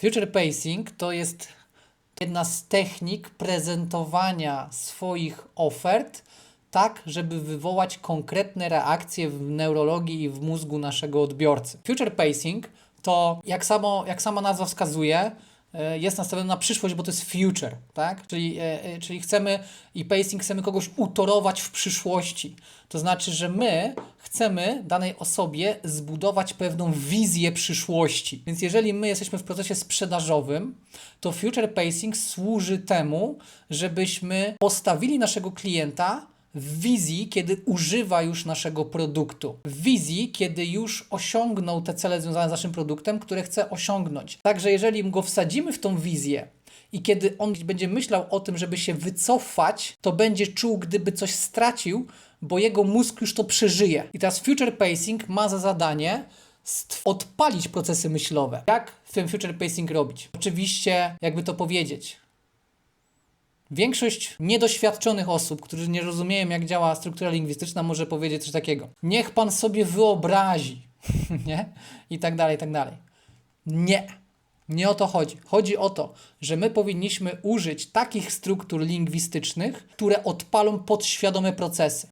Future pacing to jest jedna z technik prezentowania swoich ofert tak, żeby wywołać konkretne reakcje w neurologii i w mózgu naszego odbiorcy. Future pacing to, jak, samo, jak sama nazwa wskazuje, jest nastawiony na przyszłość, bo to jest future, tak? Czyli, e, e, czyli chcemy i pacing chcemy kogoś utorować w przyszłości. To znaczy, że my chcemy danej osobie zbudować pewną wizję przyszłości. Więc jeżeli my jesteśmy w procesie sprzedażowym, to future pacing służy temu, żebyśmy postawili naszego klienta w wizji, kiedy używa już naszego produktu. W wizji, kiedy już osiągnął te cele związane z naszym produktem, które chce osiągnąć. Także jeżeli go wsadzimy w tą wizję i kiedy on będzie myślał o tym, żeby się wycofać, to będzie czuł, gdyby coś stracił, bo jego mózg już to przeżyje. I teraz future pacing ma za zadanie odpalić procesy myślowe. Jak ten future pacing robić? Oczywiście, jakby to powiedzieć, Większość niedoświadczonych osób, którzy nie rozumieją, jak działa struktura lingwistyczna, może powiedzieć coś takiego. Niech pan sobie wyobrazi, nie? I tak dalej, i tak dalej. Nie. Nie o to chodzi. Chodzi o to, że my powinniśmy użyć takich struktur lingwistycznych, które odpalą podświadome procesy.